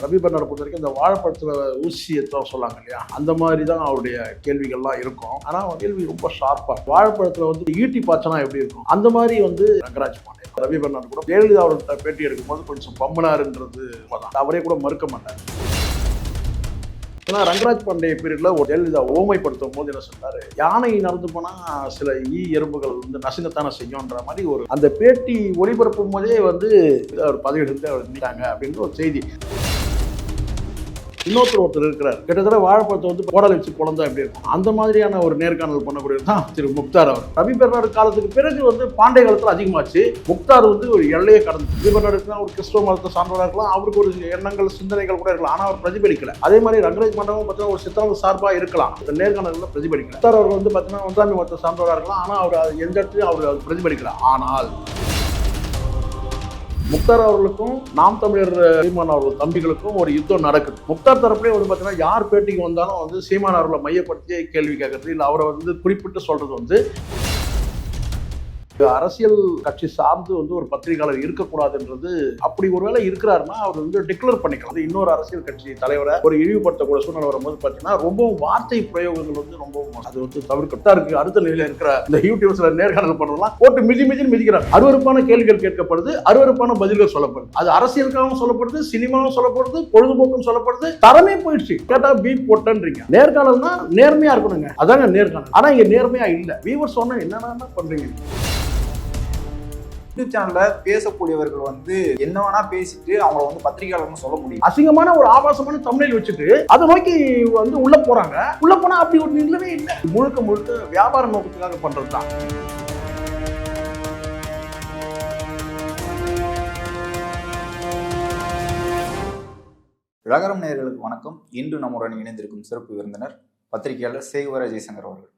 ரவி பர்னாரை பொறுத்த வரைக்கும் இந்த வாழைப்பழத்தில் ஊசி எத்தோ சொல்லாங்க இல்லையா? அந்த மாதிரி தான் அவருடைய கேள்விகள்லாம் இருக்கும். ஆனால் கேள்வி ரொம்ப ஷார்ப்பாக வாழைப்பழத்தில் வந்து ஈட்டி பாய்ச்சனா எப்படி இருக்கும்? அந்த மாதிரி வந்து ரங்கராஜ் பாண்டே. ரவி பர்னார் கூட ஜெயலலிதா அவர்கிட்ட பேட்டி எடுக்கும்போது கொஞ்சம் பம்பனாருன்றது அவரே கூட மறுக்க மாட்டார். ஏன்னா ரங்கராஜ் பாண்டே பீரியட்ல ஒரு ஜெயலலிதா ஓமைப்படுத்தும் போது என்ன சொன்னார் யானை நடந்து போனா சில ஈ எறும்புகள் வந்து நசுங்கத்தானே செய்யும்ன்ற மாதிரி ஒரு அந்த பேட்டி ஒளிபரப்பும் போதே வந்து அவர் பதவியிலிருந்து அவர் நிற்கிறாங்க அப்படின்ற ஒரு செய்தி. இன்னொருத்தர் ஒருத்தர் இருக்கிறார். கிட்டத்தட்ட வாழைப்பழத்தை வந்து போடலை வச்சு குழந்தா எப்படி இருக்கும். அந்த மாதிரியான ஒரு நேர்காணல் பண்ணக்கூடியது தான் திரு முக்தார் அவர். ரவி பெர்னாடு காலத்துக்கு பிறகு வந்து பாண்டிய காலத்தில் அதிகமாச்சு. முக்தார் வந்து ஒரு எல்லையை கடந்து. ரவி பெர்னாடுக்குனா ஒரு கிறிஸ்துவ மதத்தை சார்ந்தவராக இருக்கலாம். அவருக்கு ஒரு எண்ணங்கள் சிந்தனைகள் கூட இருக்கலாம். ஆனால் அவர் பிரதிபலிக்கல. அதே மாதிரி ரங்கராஜ் மண்டபம் பார்த்தீங்கன்னா ஒரு சித்தாந்த சார்பாக இருக்கலாம். இந்த நேர்காணலில் பிரதிபலிக்கல. முக்தார் அவர் வந்து பார்த்தீங்கன்னா ஒன்றாம் மதத்தை சார்ந்தவராக இருக்கலாம். ஆனால் அவர் எந்த இடத்துலையும் அவர் பிரதிபலிக்கல. ஆனால் முக்தார் அவர்களுக்கும் நாம் தமிழர் சீமான் அவர்கள் தம்பிகளுக்கும் ஒரு யுத்தம் நடக்குது. முக்தார் தரப்புலேயே வந்து பார்த்தீங்கன்னா யார் பேட்டிக்கு வந்தாலும் வந்து சீமான் அவர்களை மையப்படுத்தியே கேள்வி கேட்கறது இல்லை. அவரை வந்து குறிப்பிட்டு சொல்றது வந்து அரசியல் கட்சி சார்ந்து வந்து ஒரு பத்திரிகையாளர் இருக்கக்கூடாதுன்றது அப்படி ஒருவேளை இருக்கிறாருன்னா அவர் வந்து டிக்ளேர் பண்ணிக்கலாம். இன்னொரு அரசியல் கட்சி தலைவரை ஒரு இழிவுபடுத்தக்கூடிய சூழ்நிலை வரும்போது பார்த்தீங்கன்னா ரொம்பவும் வார்த்தை பிரயோகங்கள் வந்து ரொம்பவும் அது வந்து தவிர்க்கத்தான் இருக்கு அடுத்த நிலையில இருக்கிற இந்த யூடியூப்ஸ்ல நேர்காணல் பண்றதுலாம் போட்டு மிதி மிதின்னு மிதிக்கிறார் அருவருப்பான கேள்விகள் கேட்கப்படுது அருவருப்பான பதில்கள் சொல்லப்படுது. அது அரசியலுக்காகவும் சொல்லப்படுது சினிமாவும் சொல்லப்படுது பொழுதுபோக்கும் சொல்லப்படுது தரமே போயிடுச்சு. கேட்டா பீப் போட்டன்றீங்க. நேர்காணல்னா நேர்மையா இருக்கணுங்க. அதாங்க நேர்காணல். ஆனா இங்க நேர்மையா இல்ல. வீவர் சொன்ன என்னென்ன பண்றீங்க. யூடியூப் சேனல்ல பேசக்கூடியவர்கள் வந்து என்ன வேணா பேசிட்டு அவங்கள வந்து பத்திரிகையாளர்னு சொல்ல முடியும். அசிங்கமான ஒரு ஆபாசமான தமிழில் வச்சுட்டு அதை நோக்கி வந்து உள்ள போறாங்க. உள்ள போனா அப்படி ஒரு இல்லவே இல்லை. முழுக்க முழுக்க வியாபார நோக்கத்துக்காக பண்றது தான் விளகரம் நேயர்களுக்கு வணக்கம். இன்று நம்முடன் இணைந்திருக்கும் சிறப்பு விருந்தினர் பத்திரிகையாளர் சேகுவர ஜெய்சங்கர் அவர்கள்.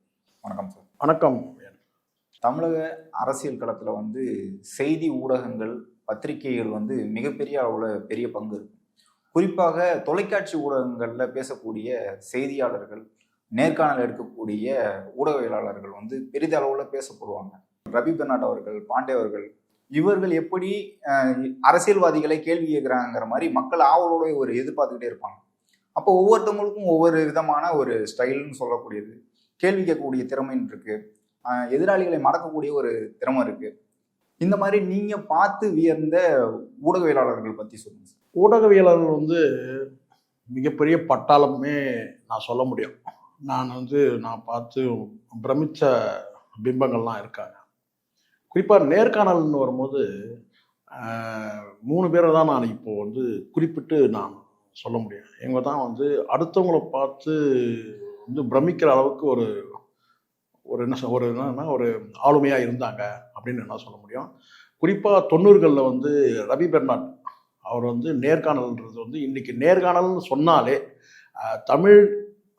வணக்கம் சார். வணக்கம். தமிழக அரசியல் களத்தில் வந்து செய்தி ஊடகங்கள் பத்திரிகைகள் வந்து மிகப்பெரிய அளவில் பெரிய பங்கு இருக்கு. குறிப்பாக தொலைக்காட்சி ஊடகங்களில் பேசக்கூடிய செய்தியாளர்கள் நேர்காணல் எடுக்கக்கூடிய ஊடகவியலாளர்கள் வந்து பெரிதளவில் பேசப்படுவாங்க. ரவி பெர்னாட் அவர்கள் பாண்டே அவர்கள் இவர்கள் எப்படி அரசியல்வாதிகளை கேள்வி கேட்குறாங்கிற மாதிரி மக்கள் ஆவலோட ஒரு எதிர்பார்த்துக்கிட்டே இருப்பாங்க. அப்போ ஒவ்வொருத்தவங்களுக்கும் ஒவ்வொரு விதமான ஒரு ஸ்டைல்னு சொல்லக்கூடியது. கேள்வி கேட்கக்கூடிய திறமைன்னு இருக்குது எதிராளிகளை மடக்கக்கூடிய ஒரு திறமை இருக்கு. இந்த மாதிரி நீங்க பார்த்து வியர்ந்த ஊடகவியலாளர்கள் பத்தி சொல்லுங்க ஊடகவியலாளர்கள் வந்து மிகப்பெரிய பட்டாளமே நான் சொல்ல முடியும். நான் வந்து நான் பார்த்து பிரமிச்ச பிம்பங்கள்லாம் இருக்காங்க. குறிப்பாக நேர்காணல்னு வரும்போது மூணு பேரை தான் நான் இப்போ வந்து குறிப்பிட்டு நான் சொல்ல முடியும். இவங்க தான் வந்து அடுத்தவங்களை பார்த்து வந்து பிரமிக்கிற அளவுக்கு ஒரு ஒரு என்ன ஒரு என்னன்னா ஒரு ஆளுமையாக இருந்தாங்க அப்படின்னு என்ன சொல்ல முடியும். குறிப்பாக தொண்ணூறுகளில் வந்து ரவி பெர்னாட் அவர் வந்து நேர்காணல்ன்றது வந்து இன்றைக்கி நேர்காணல்னு சொன்னாலே தமிழ்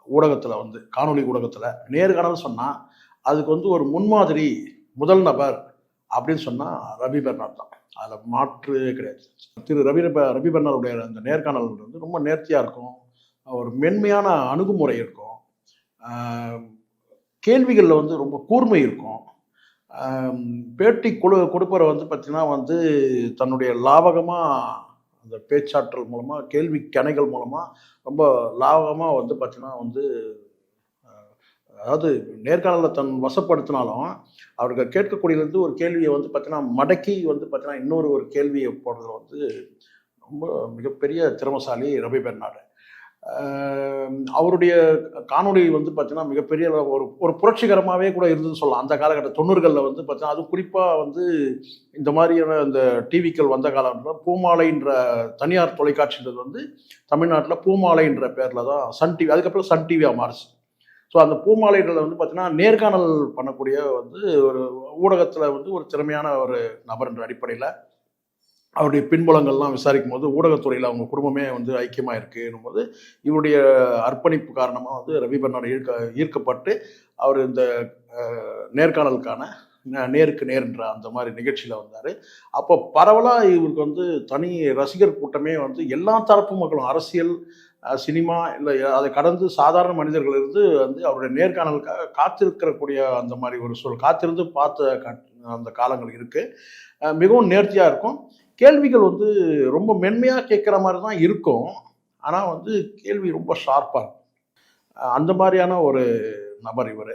ஊடகத்தில் வந்து காணொளி ஊடகத்தில் நேர்காணல் சொன்னால் அதுக்கு வந்து ஒரு முன்மாதிரி முதல் நபர் அப்படின்னு சொன்னால் ரவி பெர்னாட் தான். அதில் மாற்று கிடையாது. திரு ரவி ரவி பெர்னாருடைய அந்த நேர்காணல் வந்து ரொம்ப நேர்த்தியாக இருக்கும். ஒரு மென்மையான அணுகுமுறை இருக்கும். கேள்விகளில் வந்து ரொம்ப கூர்மை இருக்கும். பேட்டி கொடு கொடுப்பவரை வந்து பார்த்தீங்கன்னா வந்து தன்னுடைய லாவகமாக அந்த பேச்சாற்றல் மூலமாக கேள்வி கணைகள் மூலமாக ரொம்ப லாவகமாக வந்து பார்த்தீங்கன்னா வந்து அதாவது நேர்காணலில் தன் வசப்படுத்தினாலும் அவர்கள் கேட்கக்கூடியது ஒரு கேள்வியை வந்து பார்த்தீங்கன்னா மடக்கி வந்து பார்த்தீங்கன்னா இன்னொரு ஒரு கேள்வியை போடுறதுல வந்து ரொம்ப மிகப்பெரிய திறமசாலி ரவி பெர்னாடு அவருடைய காணொளி வந்து பார்த்தீங்கன்னா மிகப்பெரிய ஒரு ஒரு புரட்சிகரமாகவே கூட இருந்ததுன்னு சொல்லலாம். அந்த காலகட்ட தொண்ணூறுகளில் வந்து பார்த்தீங்கன்னா அது குறிப்பாக வந்து இந்த மாதிரியான இந்த டிவிக்கள் வந்த காலத்தில் பூமாலைன்ற தனியார் தொலைக்காட்சின்றது வந்து தமிழ்நாட்டில் பூமாலைன்ற பேரில் தான் சன் டிவி அதுக்கப்புறம் சன் டிவியாக மாறுச்சு. ஸோ அந்த பூமாலைகளில் வந்து பார்த்தீங்கன்னா நேர்காணல் பண்ணக்கூடிய வந்து ஒரு ஊடகத்தில் வந்து ஒரு திறமையான ஒரு நபர்ன்ற அடிப்படையில் அவருடைய பின்புலங்கள்லாம் விசாரிக்கும் போது ஊடகத்துறையில் அவங்க குடும்பமே வந்து ஐக்கியமாக இருக்குன்னும் போது இவருடைய அர்ப்பணிப்பு காரணமாக வந்து ரவி பெர்னாடு ஈர்க்க ஈர்க்கப்பட்டு அவர் இந்த நேர்காணலுக்கான நேருக்கு நேர்ன்ற அந்த மாதிரி நிகழ்ச்சியில் வந்தார். அப்போ பரவலாக இவருக்கு வந்து தனி ரசிகர் கூட்டமே வந்து எல்லா தரப்பு மக்களும் அரசியல் சினிமா இல்லை அதை கடந்து சாதாரண மனிதர்கள் இருந்து வந்து அவருடைய நேர்காணலுக்காக காத்திருக்கிறக்கூடிய அந்த மாதிரி ஒரு சூழல் காத்திருந்து பார்த்த அந்த காலங்கள் இருக்குது மிகவும் நேர்த்தியாக இருக்கும். கேள்விகள் வந்து ரொம்ப மென்மையாக கேட்குற மாதிரி தான் இருக்கும். ஆனால் வந்து கேள்வி ரொம்ப ஷார்ப்பாக இருக்கும். அந்த மாதிரியான ஒரு நபர் இவர்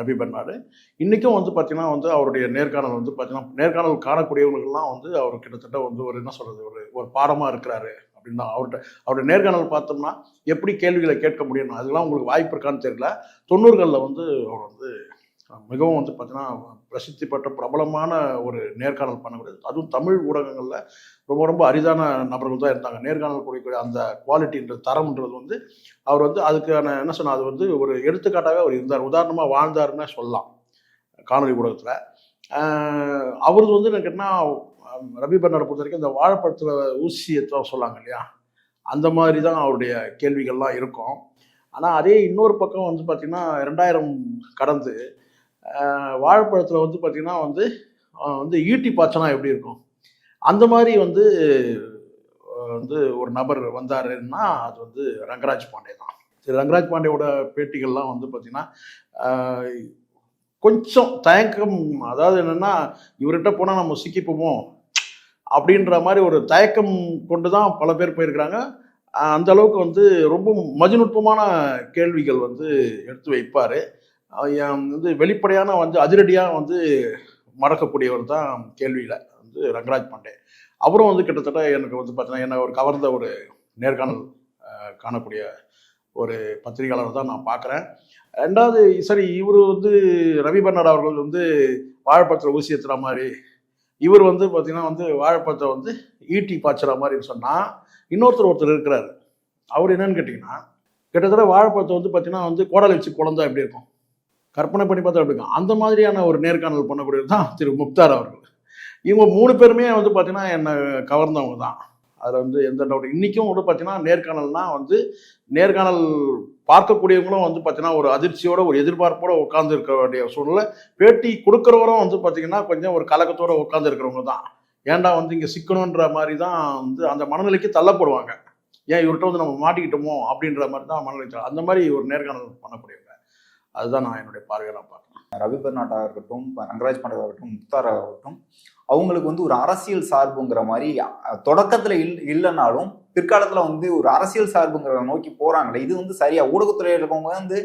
ரவி பெர்னாடு இன்றைக்கும் வந்து பார்த்தீங்கன்னா வந்து அவருடைய நேர்காணல் வந்து பார்த்தீங்கன்னா நேர்காணல் காணக்கூடியவங்களுக்கெல்லாம் வந்து அவர் கிட்டத்தட்ட வந்து ஒரு என்ன சொல்கிறது ஒரு ஒரு பாடமாக இருக்கிறாரு அப்படின்னு தான் அவர்கிட்ட அவருடைய நேர்காணல் பார்த்தோம்னா எப்படி கேள்விகளை கேட்க முடியும் அதெல்லாம் உங்களுக்கு வாய்ப்பு இருக்கான்னு தெரியல. தொண்ணூறுகளில் வந்து அவர் வந்து மிகவும் வந்து பார்த்தீங்கன்னா பிரசித்தி பெற்ற பிரபலமான ஒரு நேர்காணல் பண்ணக்கூடியது. அதுவும் தமிழ் ஊடகங்களில் ரொம்ப ரொம்ப அரிதான நபர்கள் தான் இருந்தாங்க. நேர்காணல் கூடிய அந்த குவாலிட்டின்ற தரம்ன்றது வந்து அவர் வந்து அதுக்கான என்ன சொன்னால் அது வந்து ஒரு எடுத்துக்காட்டாக அவர் இருந்தார். உதாரணமாக வாழ்ந்தாருன்னு சொல்லலாம் காணொலி ஊடகத்தில். அவரது வந்து எனக்கு என்ன ரவி பர்னரை பொறுத்த வரைக்கும் இந்த வாழைப்பழத்தில் ஊசியத்தை சொல்லாங்க இல்லையா? அந்த மாதிரி தான் அவருடைய கேள்விகள்லாம் இருக்கும். ஆனால் அதே இன்னொரு பக்கம் வந்து பார்த்திங்கன்னா ரெண்டாயிரம் கடந்து வாழைப்பழத்தில் வந்து பார்த்திங்கன்னா வந்து வந்து ஈட்டி பாய்ச்சனா எப்படி இருக்கும்? அந்த மாதிரி வந்து வந்து ஒரு நபர் வந்தாருன்னா அது வந்து ரங்கராஜ் பாண்டே தான். சரி ரங்கராஜ் பாண்டேவோட பேட்டிகள்லாம் வந்து பார்த்திங்கன்னா கொஞ்சம் தயக்கம் அதாவது என்னென்னா இவர்கிட்ட போனால் நம்ம சிக்கிப்போமோ? அப்படின்ற மாதிரி ஒரு தயக்கம் கொண்டு தான் பல பேர் போயிருக்கிறாங்க. அந்த அளவுக்கு வந்து ரொம்ப மதிநுட்பமான கேள்விகள் வந்து எடுத்து வைப்பார். வந்து வெளிப்படையான வந்து அதிரடியாக வந்து மறக்கக்கூடியவர் தான் கேள்வியில் வந்து ரங்கராஜ் பாண்டே. அவரும் வந்து கிட்டத்தட்ட எனக்கு வந்து பார்த்தீங்கன்னா என்ன ஒரு கவர்ந்த ஒரு நேர்காணல் காணக்கூடிய ஒரு பத்திரிகையாளர் தான் நான் பார்க்குறேன் ரெண்டாவது சரி இவர் வந்து ரவி பர்னாட் அவர்கள் வந்து வாழைப்பழத்தில் ஊசி ஏற்றுற மாதிரி இவர் வந்து பார்த்தீங்கன்னா வந்து வாழைப்பழத்தை வந்து ஈட்டி பாய்ச்சுற மாதிரின்னு சொன்னால் இன்னொருத்தர் ஒருத்தர் இருக்கிறாரு. அவர் என்னன்னு கேட்டிங்கன்னா கிட்டத்தட்ட வாழைப்பழத்தை வந்து பார்த்தீங்கன்னா வந்து கோடலை வச்சு குழந்தா எப்படி இருக்கும்? கற்பனை பண்ணி பார்த்தா அப்படி அந்த மாதிரியான ஒரு நேர்காணல் பண்ணக்கூடியது தான் திரு முக்தார் அவர்கள். இவங்க மூணு பேருமே வந்து பார்த்தீங்கன்னா என்னை கவர்ந்தவங்க தான். அதில் வந்து எந்த டவுட் இன்றைக்கும் வந்து பார்த்தீங்கன்னா நேர்காணல்னால் வந்து நேர்காணல் பார்க்கக்கூடியவங்களும் வந்து பார்த்தீங்கன்னா ஒரு அதிர்ச்சியோட ஒரு எதிர்பார்ப்போட உட்கார்ந்து இருக்க வேண்டிய சூழ்நிலை. பேட்டி கொடுக்குறவரும் வந்து பார்த்தீங்கன்னா கொஞ்சம் ஒரு கலக்கத்தோடு உட்கார்ந்து இருக்கிறவங்க தான். ஏன்டா வந்து இங்கே சிக்கணுன்ற மாதிரி தான் வந்து அந்த மனநிலைக்கு தள்ளப்படுவாங்க. ஏன் இவர்கிட்ட வந்து நம்ம மாட்டிக்கிட்டோமோ அப்படின்ற மாதிரி தான் மனநிலை அந்த மாதிரி ஒரு நேர்காணல் பண்ணக்கூடியவங்க அதுதான் நான் என்னுடைய பார்வையில் பார்க்குறேன் ரவி பெர்னாட்டாக இருக்கட்டும் ரங்கராஜ் பாண்டே ஆகட்டும் முக்தார் ஆகட்டும் அவங்களுக்கு வந்து ஒரு அரசியல் சார்புங்கிற மாதிரி தொடக்கத்தில் இல் இல்லைனாலும் பிற்காலத்தில் வந்து ஒரு அரசியல் சார்புங்கிற நோக்கி போகிறாங்களே இது வந்து சரியா? ஊடகத்துறையில் இருக்கவங்க வந்து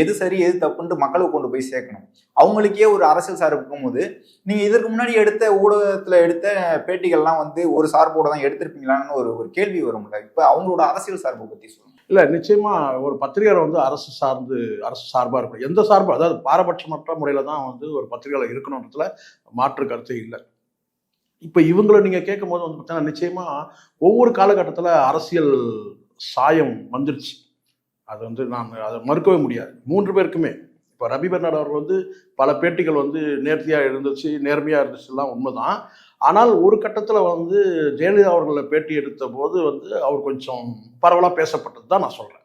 எது சரி எது தப்புன்ட்டு மக்களுக்கு கொண்டு போய் சேர்க்கணும். அவங்களுக்கே ஒரு அரசியல் சார்பு இருக்கும்போது நீங்கள் இதற்கு முன்னாடி எடுத்த ஊடகத்தில் எடுத்த பேட்டிகள்லாம் வந்து ஒரு சார்போடு தான் எடுத்திருப்பீங்களான்னு ஒரு ஒரு கேள்வி வரும்ல. இப்போ அவங்களோட அரசியல் சார்பை பற்றி சொல்லுங்கள் இல்லை நிச்சயமாக ஒரு பத்திரிகையாளர் வந்து அரசு சார்ந்து அரசு சார்பாக இருக்கணும். எந்த சார்பாக அதாவது பாரபட்சமற்ற முறையில் தான் வந்து ஒரு பத்திரிகையாளர் இருக்கணுன்றதுல மாற்று கருத்தே இல்லை. இப்போ இவங்களை நீங்கள் கேட்கும்போது வந்து பார்த்தீங்கன்னா நிச்சயமாக ஒவ்வொரு காலகட்டத்தில் அரசியல் சாயம் வந்துருச்சு. அது வந்து நான் அதை மறுக்கவே முடியாது. மூன்று பேருக்குமே. இப்போ ரவி பெர்னாட் அவர்கள் வந்து பல பேட்டிகள் வந்து நேர்த்தியாக இருந்துச்சு நேர்மையாக இருந்துச்சுலாம் உண்மைதான். ஆனால் ஒரு கட்டத்தில் வந்து ஜெயலலிதா அவர்களை பேட்டி எடுத்த போது வந்து அவர் கொஞ்சம் பரவலாக பேசப்பட்டது தான் நான் சொல்கிறேன்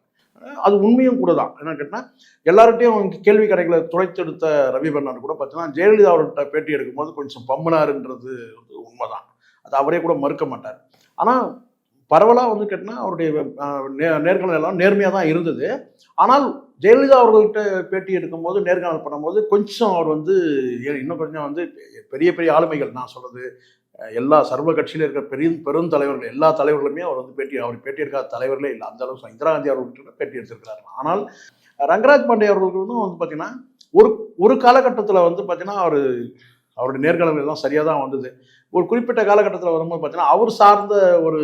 அது உண்மையும் கூட தான். என்ன கேட்டால் எல்லார்கிட்டையும் கேள்வி கடைகளை துளைத்தெடுத்த ரவி பெர்னாட் கூட பார்த்தீங்கன்னா ஜெயலலிதா அவர்கிட்ட பேட்டி எடுக்கும்போது கொஞ்சம் பம்பனாருன்றது வந்து உண்மைதான். அது அவரே கூட மறுக்க மாட்டார். ஆனால் பரவலாக வந்து கேட்டினா அவருடைய நே- நேர்காணல் எல்லாம் நேர்மையாக தான் இருந்தது. ஆனால் ஜெயலலிதா அவர்கள்ட்ட பேட்டி எடுக்கும்போது நேர்காணல் பண்ணும்போது கொஞ்சம் அவர் வந்து ஏ- இன்னும் கொஞ்சம் வந்து பெரிய பெரிய ஆளுமைகள் நான் சொல்றது எல்லா சர்வ கட்சியில் இருக்கிற பெரிய பெரும் தலைவர்கள் எல்லா தலைவர்களுமே அவர் வந்து பேட்டி அவர் பேட்டி எடுக்காத தலைவர்களே இல்லை. அந்த அளவுக்கு இந்திரா காந்தி அவர்கள்ட்ட பேட்டி எடுத்திருக்கிறார். ஆனால் ரங்கராஜ் பாண்டே அவர்களுக்கும் வந்து பார்த்தீங்கன்னா ஒரு ஒரு காலகட்டத்தில் வந்து பார்த்தீங்கன்னா அவர் அவருடைய நேர்காணல் எல்லாம் சரியாக தான் வந்தது. ஒரு குறிப்பிட்ட காலகட்டத்தில் வரும்போது பார்த்தீங்கன்னா அவர் சார்ந்த ஒரு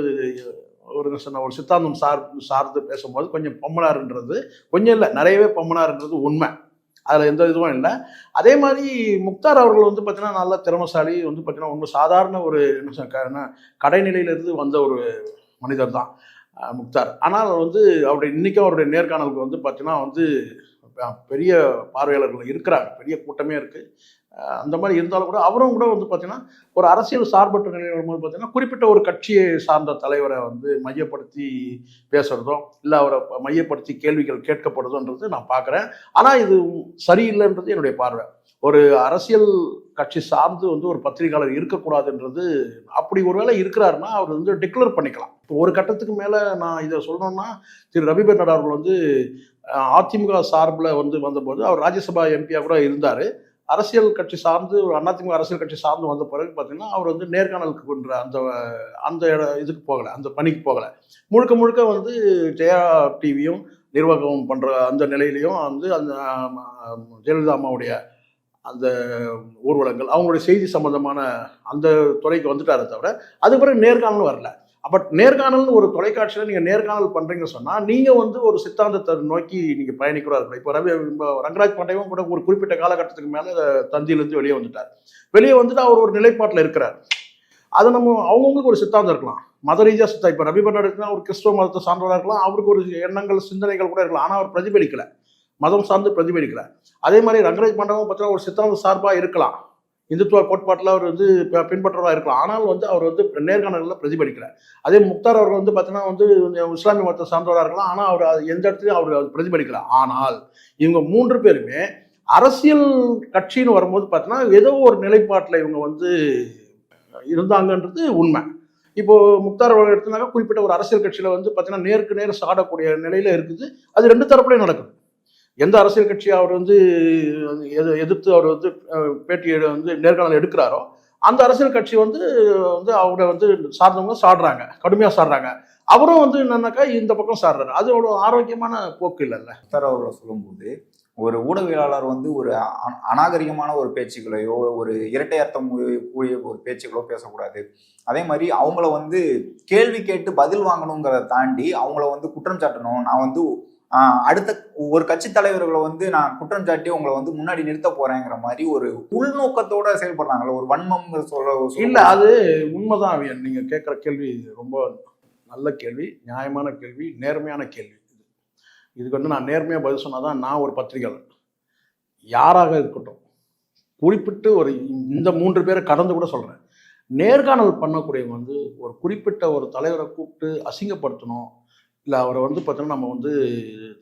ஒரு சொன்ன ஒரு சித்தாந்தம் சார் சார்ந்து பேசும்போது கொஞ்சம் பொம்மனாருன்றது கொஞ்சம் இல்லை நிறையவே பொம்மனாருன்றது உண்மை. அதில் எந்த இதுவும் இல்லை. அதே மாதிரி முக்தார் அவர்கள் வந்து பார்த்தீங்கன்னா நல்ல திறமசாலி வந்து பார்த்தீங்கன்னா ஒன்றும் சாதாரண ஒரு என்ன சொல் கடைநிலையிலிருந்து வந்த ஒரு மனிதர் தான் முக்தார். ஆனால் வந்து அவருடைய இன்றைக்கும் அவருடைய நேர்காணலுக்கு வந்து பார்த்தீங்கன்னா வந்து பெரிய பார்வையாளர்கள் இருக்கிறாங்க. பெரிய கூட்டமே இருக்குது அந்த மாதிரி இருந்தாலும் கூட அவரும் கூட வந்து பார்த்தீங்கன்னா ஒரு அரசியல் சார்பற்ற நிலையில் வரும்போது பார்த்தீங்கன்னா குறிப்பிட்ட ஒரு கட்சியை சார்ந்த தலைவரை வந்து மையப்படுத்தி பேசுறதோ இல்லை அவரை மையப்படுத்தி கேள்விகள் கேட்கப்படுதோன்றது நான் பார்க்குறேன் ஆனால் இது சரியில்லைன்றது என்னுடைய பார்வை. ஒரு அரசியல் கட்சி சார்ந்து வந்து ஒரு பத்திரிகையாளர் இருக்கக்கூடாதுன்றது அப்படி ஒருவேளை இருக்கிறாருன்னா அவர் வந்து டிக்ளேர் பண்ணிக்கலாம். இப்போ ஒரு கட்டத்துக்கு மேலே நான் இதை சொல்லணும்னா திரு. ரவி பெர்னாட் அவர்கள் வந்து அதிமுக சார்பில் வந்து வந்தபோது அவர் ராஜ்யசபா எம்பியாக கூட இருந்தார். அரசியல் கட்சி சார்ந்து ஒரு அதிமுக அரசியல் கட்சி சார்ந்து வந்த பிறகு பார்த்தீங்கன்னா அவர் வந்து நேர்காணலுக்கு கொன்ற அந்த அந்த இட- இதுக்கு போகலை அந்த பணிக்கு போகலை. முழுக்க முழுக்க வந்து ஜெயா டிவியும் நிர்வாகம் பண்ணுற அந்த நிலையிலையும் வந்து அந்த ஜெயலலிதா அம்மாவுடைய அந்த ஊர்வலங்கள் அவங்களுடைய செய்தி சம்பந்தமான அந்த துறைக்கு வந்துட்டாரே தவிர அது பிறகு நேர்காணலும் வரல. பட் நேர்காணல்னு ஒரு தொலைக்காட்சியில் நீங்கள் நேர்காணல் பண்ணுறீங்கன்னு சொன்னால் நீங்கள் வந்து ஒரு சித்தாந்தத்தை நோக்கி நீங்கள் பயணிக்கிறா இருக்கணும் இப்போ ரவி ரங்கராஜ் பாண்டேவும் கூட ஒரு குறிப்பிட்ட காலகட்டத்துக்கு மேலே தந்தியிலேருந்து வெளியே வந்துட்டார். வெளியே வந்துட்டு அவர் ஒரு நிலைப்பாட்டில் இருக்கிறார். அது நம்ம அவங்கவுங்களுக்கு ஒரு சித்தாந்தம் இருக்கலாம். மத ரீதியாக சித்தா இப்போ ரவி பண்டாருக்குன்னா ஒரு கிறிஸ்துவ மதத்தை சார்ந்தவராக இருக்கலாம். அவருக்கு ஒரு எண்ணங்கள் சிந்தனைகள் கூட இருக்கலாம். ஆனால் அவர் பிரதிபலிக்கலை. மதம் சார்ந்து பிரதிபலிக்கிறார். அதே மாதிரி ரங்கராஜ் மண்டபம் பார்த்தா ஒரு சித்தாந்த சார்பாக இருக்கலாம். இந்துத்துவ கோட்பாட்டில் அவர் வந்து பின்பற்றவராக இருக்கலாம். ஆனால் வந்து அவர் வந்து நேர்காணலில் பிரதிபலிக்கிறார். அதே முக்தார் அவர் வந்து பார்த்தீங்கன்னா வந்து இஸ்லாமிய மதத்தை சார்ந்தவராக இருக்கலாம். ஆனால் அவர் அது எந்த இடத்துலையும் அவர் பிரதிபலிக்கிறார் ஆனால் இவங்க மூன்று பேருமே அரசியல் கட்சின்னு வரும்போது பார்த்தீங்கன்னா ஏதோ ஒரு நிலைப்பாட்டில் இவங்க வந்து இருந்தாங்கன்றது உண்மை. இப்போ முக்தார் அவர்கள் எடுத்தனாக்க குறிப்பிட்ட ஒரு அரசியல் கட்சியில் வந்து பார்த்தீங்கன்னா நேருக்கு நேர் சாடக்கூடிய நிலையில இருக்குது. அது ரெண்டு தரப்புலையும் நடக்குது. எந்த அரசியல் கட்சியை அவர் வந்து எது எதிர்த்து அவர் வந்து அஹ், பேட்டி வந்து நேர்காணல் எடுக்கிறாரோ அந்த அரசியல் கட்சி வந்து வந்து அவரை வந்து சார்ந்தவங்க சாடுறாங்க கடுமையாக சாடுறாங்க. அவரும் வந்து என்னன்னாக்கா இந்த பக்கம் சாடுறாரு. அது அவ்வளோ ஆரோக்கியமான போக்கு இல்லைல்ல. சார் அவர்களை சொல்லும்போது ஒரு ஊடகவியலாளர் வந்து ஒரு அ- அநாகரிகமான ஒரு பேச்சுக்களையோ ஒரு இரட்டை அர்த்தம் கூடிய ஒரு பேச்சுகளோ பேசக்கூடாது. அதே மாதிரி அவங்கள வந்து கேள்வி கேட்டு பதில் வாங்கணுங்கிறத தாண்டி அவங்கள வந்து குற்றம் சாட்டணும். நான் வந்து அடுத்த ஒரு கட்சி தலைவர்களை வந்து நான் குற்றம் சாட்டி உங்களை வந்து முன்னாடி நிறுத்த போறேங்கிற மாதிரி ஒரு உள்நோக்கத்தோட செயல்படுறாங்கல்ல ஒரு வன்மம் சொல்ல இல்ல அது உண்மைதான் அவியன். நீங்க கேட்குற கேள்வி ரொம்ப நல்ல கேள்வி நியாயமான கேள்வி நேர்மையான கேள்வி இது. இதுக்கு வந்து நான் நேர்மையாக பதில் சொன்னாதான் நான் ஒரு பத்திரிகையாளர். யாராக இருக்கட்டும் குறிப்பிட்டு ஒரு இந்த மூன்று பேரை கடந்து கூட சொல்றேன். நேர்காணல் பண்ணக்கூடியவங்க வந்து ஒரு குறிப்பிட்ட ஒரு தலைவரை கூப்பிட்டு அசிங்கப்படுத்தணும் இல்லை அவரை வந்து பார்த்தீங்கன்னா நம்ம வந்து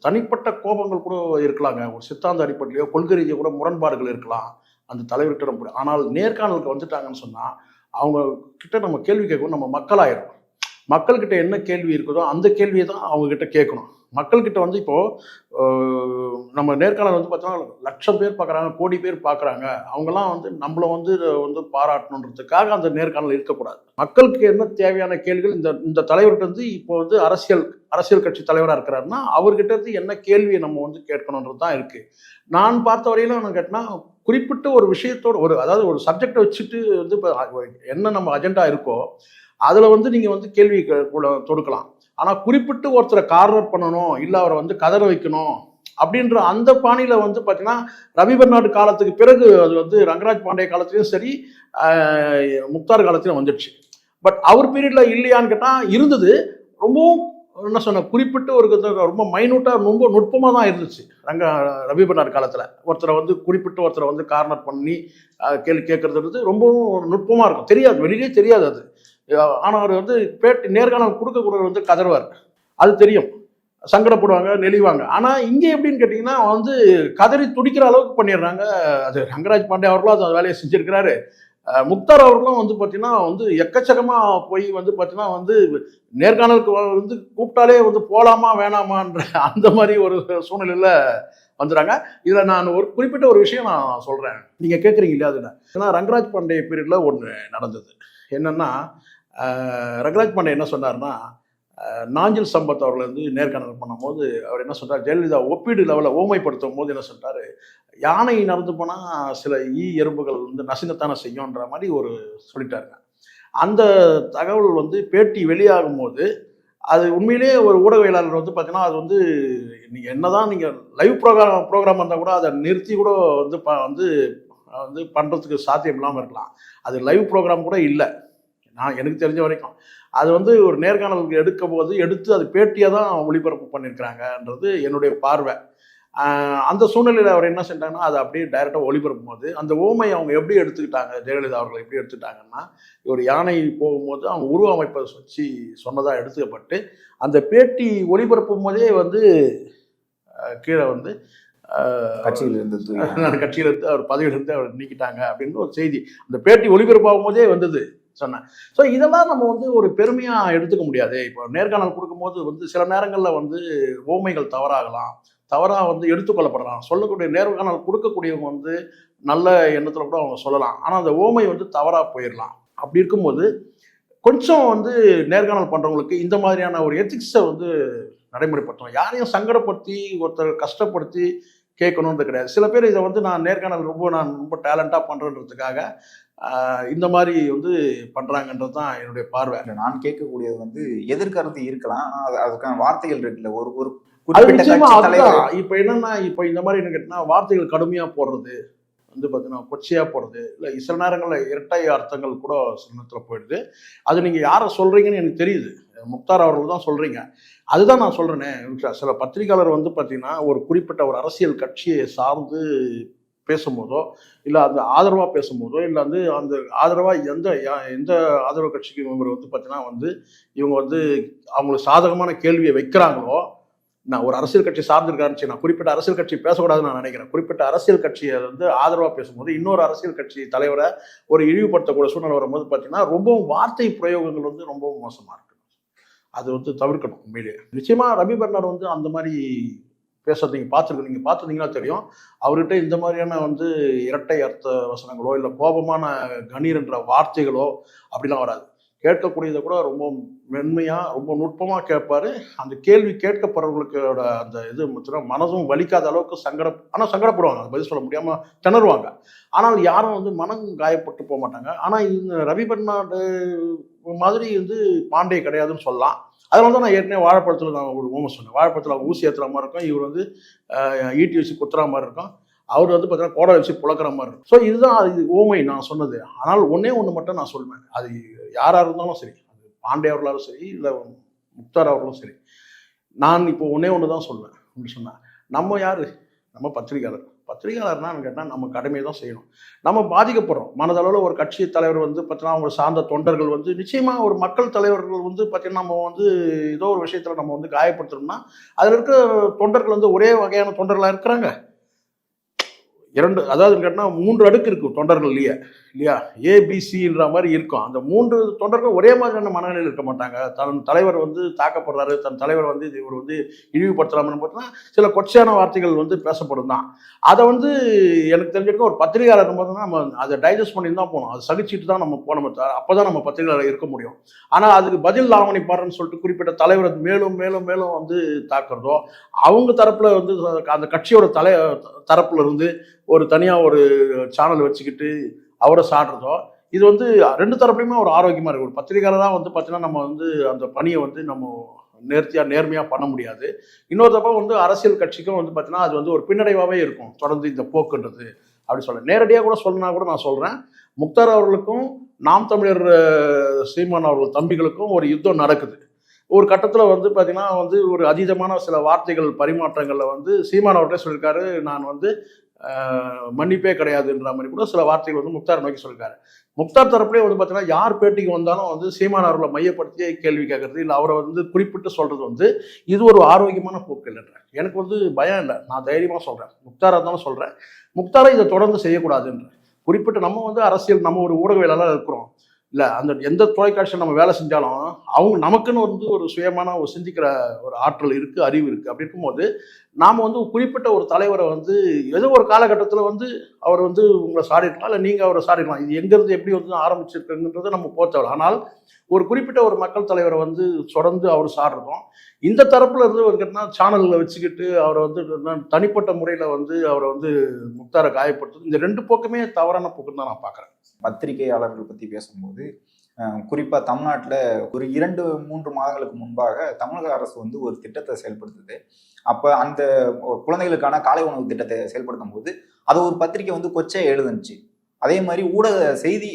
தனிப்பட்ட கோபங்கள் கூட இருக்கலாங்க. ஒரு சித்தாந்த அடிப்படையிலையோ கொள்கை ரீதியாக கூட முரண்பாடுகள் இருக்கலாம். அந்த தலைவர்கிட்ட நம்ம ஆனால் நேர்காணலுக்கு வந்துட்டாங்கன்னு சொன்னால் அவங்க கிட்ட நம்ம கேள்வி கேட்கணும் நம்ம மக்களாயிரும். மக்கள்கிட்ட என்ன கேள்வி இருக்குதோ அந்த கேள்வியை தான் அவங்க கிட்ட கேட்கணும். மக்கள்கிட்ட வந்து இப்போ நம்ம நேர்காணல் வந்து பார்த்தோன்னா லட்சம் பேர் பார்க்குறாங்க கோடி பேர் பார்க்குறாங்க. அவங்கெல்லாம் வந்து நம்மளை வந்து வந்து பாராட்டணுன்றதுக்காக அந்த நேர்காணல் இருக்கக்கூடாது. மக்களுக்கு என்ன தேவையான கேள்விகள் இந்த இந்த தலைவர்கிட்ட வந்து இப்போ வந்து அரசியல் அரசியல் கட்சி தலைவராக இருக்கிறாருன்னா அவர்கிட்ட இருந்து என்ன கேள்வியை நம்ம வந்து கேட்கணுன்றது தான் இருக்குது நான் பார்த்த வரையிலும் நான் கேட்டினா குறிப்பிட்ட ஒரு விஷயத்தோட ஒரு அதாவது ஒரு சப்ஜெக்டை வச்சுட்டு வந்து இப்போ என்ன நம்ம அஜெண்டா இருக்கோ அதில் வந்து நீங்கள் வந்து கேள்வி கூட தொடுக்கலாம். ஆனால் குறிப்பிட்டு ஒருத்தரை கார்னர் பண்ணணும் இல்லை அவரை வந்து கதற வைக்கணும் அப்படின்ற அந்த பாணியில் வந்து பார்த்தீங்கன்னா ரவிபர்நாடு காலத்துக்கு பிறகு அது வந்து ரங்கராஜ் பாண்டே காலத்துலேயும் சரி முக்தார் காலத்திலும் வந்துடுச்சு. பட் அவர் பீரியட்ல இல்லையான்னு கேட்டால் இருந்தது. ரொம்பவும் என்ன சொன்ன குறிப்பிட்டு ஒரு ரொம்ப மைனூட்டாக ரொம்ப நுட்பமாக தான் இருந்துச்சு. ரங்க ரவி பெர்னாடு காலத்தில். ஒருத்தரை வந்து குறிப்பிட்டு ஒருத்தரை வந்து கார்னர் பண்ணி கேள்வி கேட்கறது ரொம்பவும் நுட்பமாக இருக்கும். தெரியாது வெளியிலே தெரியாது அது. ஆனால் அவர் வந்து பேட்டி நேர்காணல் கொடுக்கக்கூடியவர் வந்து கதறுவார். அது தெரியும். சங்கடப்படுவாங்க நெளிவாங்க. ஆனால் இங்கே எப்படின்னு கேட்டிங்கன்னா வந்து கதறி துடிக்கிற அளவுக்கு பண்ணிடுறாங்க. அது ரங்கராஜ் பாண்டே அவர்களும் அந்த வேலையை செஞ்சுருக்கிறாரு. முக்தார் அவர்களும் வந்து பார்த்தீங்கன்னா வந்து எக்கச்சக்கமாக போய் வந்து பார்த்தீங்கன்னா வந்து நேர்காணலுக்கு வந்து கூப்பிட்டாலே வந்து போகலாமா வேணாமான்ற அந்த மாதிரி ஒரு சூழ்நிலையில் வந்துடுறாங்க இதில் நான் ஒரு குறிப்பிட்ட ஒரு விஷயம் நான் சொல்கிறேன் நீங்கள் கேட்குறீங்க இல்லையா அதில்? ஏன்னா ரங்கராஜ் பாண்டே பீரியடில் ஒன்று நடந்தது. என்னென்னா ரங்கராஜ் பாண்டே என்ன சொன்னார்னா நாஞ்சில் சம்பத் அவர்கள் வந்து நேர்காணல் பண்ணும்போது அவர் என்ன சொன்னார் ஜெயலலிதா ஒப்பீடு லெவலில் ஓமைப்படுத்தும் போது என்ன சொல்றாரு யானை நடந்து போனால் சில ஈ எறும்புகள் வந்து நசினத்தானே செய்யும்ன்ற மாதிரி ஒரு சொல்லிட்டாருங்க. அந்த தகவல் வந்து பேட்டி வெளியாகும் போது அது உண்மையிலேயே ஒரு ஊடகவியலாளர் வந்து பார்த்தீங்கன்னா அது வந்து நீங்கள் என்னதான் நீங்கள் லைவ் ப்ரோக்ராம் ப்ரோக்ராம் இருந்தால் கூட அதை நிறுத்தி கூட வந்து ப வந்து வந்து பண்ணுறதுக்கு சாத்தியம் இல்லாமல் இருக்கலாம். அது லைவ் ப்ரோக்ராம் கூட இல்லை. நான் எனக்கு தெரிஞ்ச வரைக்கும். அது வந்து ஒரு நேர்காணல் எடுக்கும் போது எடுத்து அது பேட்டியாக தான் ஒளிபரப்பு பண்ணியிருக்கிறாங்கன்றது என்னுடைய பார்வை. அந்த சூழ்நிலையில் அவர் என்ன செஞ்சாங்கன்னா அதை அப்படியே டைரெக்டாக ஒளிபரப்பும் போது அந்த ஓமை அவங்க எப்படி எடுத்துக்கிட்டாங்க ஜெயலலிதா அவர்கள் எப்படி எடுத்துக்கிட்டாங்கன்னா ஒரு யானை போகும்போது அவங்க உருவ அமைப்பை வச்சு சொன்னதாக எடுத்துக்கப்பட்டு அந்த பேட்டி ஒளிபரப்பும் போதே வந்து கீழே வந்து ஆஹ் கட்சியில் இருந்து தூக்கி நான் கட்சியிலிருந்து அவர் பதவியிலிருந்து அவர் நீக்கிட்டாங்க அப்படின்னு ஒரு செய்தி. அந்த பேட்டி ஒளிபரப்பாகும் போதே வந்தது. சொன்னேன். ஸோ இதெல்லாம் நம்ம வந்து ஒரு பெருமையாக எடுத்துக்க முடியாது. இப்போ நேர்காணல் கொடுக்கும்போது வந்து சில நேரங்களில் வந்து ஓமைகள் தவறாகலாம். தவறாக வந்து எடுத்துக்கொள்ளப்படலாம். சொல்லக்கூடிய நேர்காணல் கொடுக்கக்கூடியவங்க வந்து நல்ல எண்ணத்தில் கூட அவங்க சொல்லலாம். ஆனால் அந்த ஓமை வந்து தவறாக போயிடலாம் அப்படி இருக்கும்போது கொஞ்சம் வந்து நேர்காணல் பண்ணுறவங்களுக்கு இந்த மாதிரியான ஒரு எத்திக்ஸை வந்து நடைமுறைப்படுத்தணும். யாரையும் சங்கடப்படுத்தி ஒருத்தர் கஷ்டப்படுத்தி கேட்கணுன்றது கிடையாது. சில பேர் இதை வந்து நான் நேர்காணல் ரொம்ப நான் ரொம்ப டேலண்டாக பண்ணுறன்றதுக்காக இந்த மாதிரி வந்து பண்ணுறாங்கன்றது தான் என்னுடைய பார்வை. இல்ல, நான் கேட்கக்கூடியது வந்து எதிர்கருத்து இருக்கலாம். ஆனா அது- அதுக்கான வார்த்தைகள் இருக்குல்ல ஒரு ஒரு இப்போ என்னன்னா இப்போ இந்த மாதிரி என்ன கேட்டினா வார்த்தைகள் கடுமையா போடுறது வந்து பார்த்தீங்கன்னா கொச்சையா போடுறது இல்லை சில நேரங்களில் இரட்டை அர்த்தங்கள் கூட சில நேரத்தில் போயிடுது. அது நீங்கள் யாரை சொல்றீங்கன்னு எனக்கு தெரியுது. முக்தார் அவர்கள் தான் சொல்றீங்க. அதுதான் நான் சொல்றேனே சில பத்திரிகையாளர் வந்து பார்த்தீங்கன்னா ஒரு குறிப்பிட்ட ஒரு அரசியல் கட்சியை சார்ந்து பேசும்போதோ இல்லை அந்த ஆதரவாக பேசும்போதோ இல்லை வந்து அந்த ஆதரவாக எந்த யா- எந்த ஆதரவு கட்சிக்கு இவர் வந்து பார்த்தீங்கன்னா வந்து இவங்க வந்து அவங்களுக்கு சாதகமான கேள்வியை வைக்கிறாங்களோ நான் ஒரு அரசியல் கட்சி சார்ந்திருக்காருன்னு நான் குறிப்பிட்ட அரசியல் கட்சி பேசக்கூடாதுன்னு நான் நினைக்கிறேன். குறிப்பிட்ட அரசியல் கட்சியை வந்து ஆதரவாக பேசும்போது இன்னொரு அரசியல் கட்சி தலைவரை ஒரு இழிவுபடுத்தக்கூடிய சூழ்நிலை வரும்போது பார்த்தீங்கன்னா ரொம்பவும் வார்த்தை பிரயோகங்கள் வந்து ரொம்பவும் மோசமாக இருக்கு. அது வந்து தவிர்க்கணும் உண்மையிலேயே. நிச்சயமாக ரவி பர்னார் வந்து அந்த மாதிரி பேசுறது நீங்கள் பார்த்துருக்கு நீங்கள் பார்த்துருந்தீங்கன்னா தெரியும். அவர்கிட்ட இந்த மாதிரியான வந்து இரட்டை அர்த்த வசனங்களோ இல்லை கோபமான கணீர் என்ற வார்த்தைகளோ அப்படிலாம் வராது. கேட்கக்கூடியதை கூட ரொம்ப மென்மையாக ரொம்ப நுட்பமாக கேட்பாரு. அந்த கேள்வி கேட்கப்படுறவங்களுக்கோட அந்த இது முற்றிலும் மனதும் வலிக்காத அளவுக்கு சங்கட ஆனால் சங்கடப்படுவாங்க. பதில் சொல்ல முடியாமல் திணறுவாங்க. ஆனால் யாரும் வந்து மனம் காயப்பட்டு போக மாட்டாங்க ஆனால் இந்த ரவி பர்னாடு மாதிரி வந்து பாண்டே கிடையாதுன்னு சொல்லலாம். அதனால தான் நான் ஏற்கனவே வாழைப்பழத்தில் நான் ஒரு ஓம சொன்னேன். வாழைப்பழத்தில் ஊசி ஏற்றுற மாதிரி இருக்கும். இவர் வந்து ஈட்டி வச்சு குத்துற மாதிரி இருக்கும். அவர் வந்து பார்த்தீங்கன்னா கோடை வச்சு புழக்கிற மாதிரி இருக்கும். ஸோ இதுதான் இது ஓமை நான் சொன்னது. ஆனால் ஒன்றே ஒன்று மட்டும் நான் சொல்வேன். அது யாராக இருந்தாலும் சரி அது பாண்டே அவர்களாலும் சரி இல்லை முக்தார் அவர்களும் சரி. நான் இப்போ ஒன்றே ஒன்று தான் சொல்வேன். அப்படி சொன்னேன் நம்ம யார்? நம்ம பத்திரிகையாளர் பத்திரிகையாளர்னான்னு கேட்டால் நம்ம கடமையை தான் செய்யணும். நம்ம பாதிக்கப்படுறோம். மனதளவில் ஒரு கட்சி தலைவர் வந்து பார்த்தீங்கன்னா அவங்க சார்ந்த தொண்டர்கள் வந்து நிச்சயமாக ஒரு மக்கள் தலைவர்கள் வந்து பார்த்தீங்கன்னா நம்ம வந்து ஏதோ ஒரு விஷயத்தில் நம்ம வந்து காயப்படுத்துறோம்னா அதில் இருக்க தொண்டர்கள் வந்து ஒரே வகையான தொண்டர்களாக இருக்கிறாங்க. இரண்டு அதாவது கேட்டால் மூன்று அடுக்கு இருக்கும் தொண்டர்கள்லையே இல்லையா? ஏபிசின்ற மாதிரி இருக்கும். அந்த மூன்று தொண்டர்கள் ஒரே மாதிரியான மனநிலையில் இருக்க மாட்டாங்க. தன் தலைவர் வந்து தாக்கப்படுறாரு தன் தலைவர் வந்து இது இவர் வந்து இழிவுபடுத்தலாம்னு பார்த்தோம்னா சில கொச்சையான வார்த்தைகள் வந்து பேசப்படும் தான். அதை வந்து எனக்கு தெரிஞ்சிருக்க ஒரு பத்திரிகையாளர் போது நம்ம அதை டைஜஸ்ட் பண்ணி தான் போகணும். அதை சகிச்சுட்டு தான் நம்ம போனோம் அப்போ தான் நம்ம பத்திரிகையாளர் இருக்க முடியும். ஆனால் அதுக்கு பதில் லாவணி பாருன்னு சொல்லிட்டு குறிப்பிட்ட தலைவர் மேலும் மேலும் மேலும் வந்து தாக்குறதோ அவங்க தரப்பில் வந்து அந்த கட்சியோட தலை தரப்புல இருந்து ஒரு தனியாக ஒரு சேனல் வச்சுக்கிட்டு அவரை சாடுறதோ இது வந்து ரெண்டு தரப்புலையுமே ஒரு ஆரோக்கியமாக இருக்கும் ஒரு பத்திரிகையாளராக வந்து பார்த்தீங்கன்னா நம்ம வந்து அந்த பணியை வந்து நம்ம நேர்த்தியாக நேர்மையாக பண்ண முடியாது. இன்னொரு தப்பா வந்து அரசியல் கட்சிக்கும் வந்து பார்த்தீங்கன்னா அது வந்து ஒரு பின்னடைவாகவே இருக்கும். தொடர்ந்து இந்த போக்குன்றது அப்படி சொல்ல. நேரடியாக கூட சொல்லணும்னா கூட நான் சொல்கிறேன் முக்தார் அவர்களுக்கும் நாம் தமிழர் சீமான் அவர்கள் தம்பிகளுக்கும் ஒரு யுத்தம் நடக்குது. ஒரு கட்டத்தில் வந்து பார்த்திங்கன்னா வந்து ஒரு அதீதமான சில வார்த்தைகள் பரிமாற்றங்களில் வந்து சீமான் அவர்களே சொல்லியிருக்காரு. நான் வந்து மன்னிப்பே கிடையாதுன்ற மாதிரி கூட சில வார்த்தைகள் வந்து முக்தார் நோக்கி சொல்லியிருக்காரு. முக்தார் தரப்புலேயே வந்து பார்த்தீங்கன்னா யார் பேட்டிக்கு வந்தாலும் வந்து சீமான் அவர்களை மையப்படுத்தியே கேள்வி கேட்கறது இல்லை அவரை வந்து குறிப்பிட்டு சொல்கிறது வந்து இது ஒரு ஆரோக்கியமான போக்கு இல்லைன்றேன் எனக்கு வந்து பயம் இல்லை நான் தைரியமாக சொல்கிறேன் முக்தாராக இருந்தாலும் சொல்கிறேன் முக்தாரை இதை தொடர்ந்து செய்யக்கூடாதுன்ற. குறிப்பிட்டு நம்ம வந்து அரசியல் நம்ம ஒரு ஊடகவியலாளர் இருக்கிறோம். இல்லை அந்த எந்த தொலைக்காட்சியில் நம்ம வேலை செஞ்சாலும் அவங்க நமக்குன்னு வந்து ஒரு சுயமான ஒரு சிந்திக்கிற ஒரு ஆற்றல் இருக்குது அறிவு இருக்குது அப்படி இருக்கும்போது நாம் வந்து குறிப்பிட்ட ஒரு தலைவரை வந்து ஏதோ ஒரு காலகட்டத்தில் வந்து அவர் வந்து உங்களை சாடிருக்கலாம் இல்லை நீங்கள் அவரை சாடிருக்கலாம் இது எங்கேருந்து எப்படி வந்து ஆரம்பிச்சிருக்குன்றதை நம்ம போத்தவரை ஆனால் ஒரு குறிப்பிட்ட ஒரு மக்கள் தலைவரை வந்து தொடர்ந்து அவர் சாடுறதும் இந்த தரப்பில் இருந்து ஒரு சேனலில் வச்சுக்கிட்டு அவரை வந்து தனிப்பட்ட முறையில் வந்து அவரை வந்து முக்தாரை காயப்படுத்துறது இந்த ரெண்டு போக்குமே தவறான போக்குன்னு தான் நான் பார்க்குறேன். பத்திரிகையாளர்கள் பத்தி பேசும்போது குறிப்பாக குறிப்பா ஒரு இரண்டு மூன்று மாதங்களுக்கு முன்பாக தமிழக அரசு வந்து ஒரு திட்டத்தை செயல்படுத்துது. அப்ப அந்த குழந்தைகளுக்கான காலை உணவு திட்டத்தை செயல்படுத்தும் போது அதை ஒரு பத்திரிகை வந்து கொச்சையாக எழுதுனுச்சு. அதே மாதிரி ஊடக செய்தி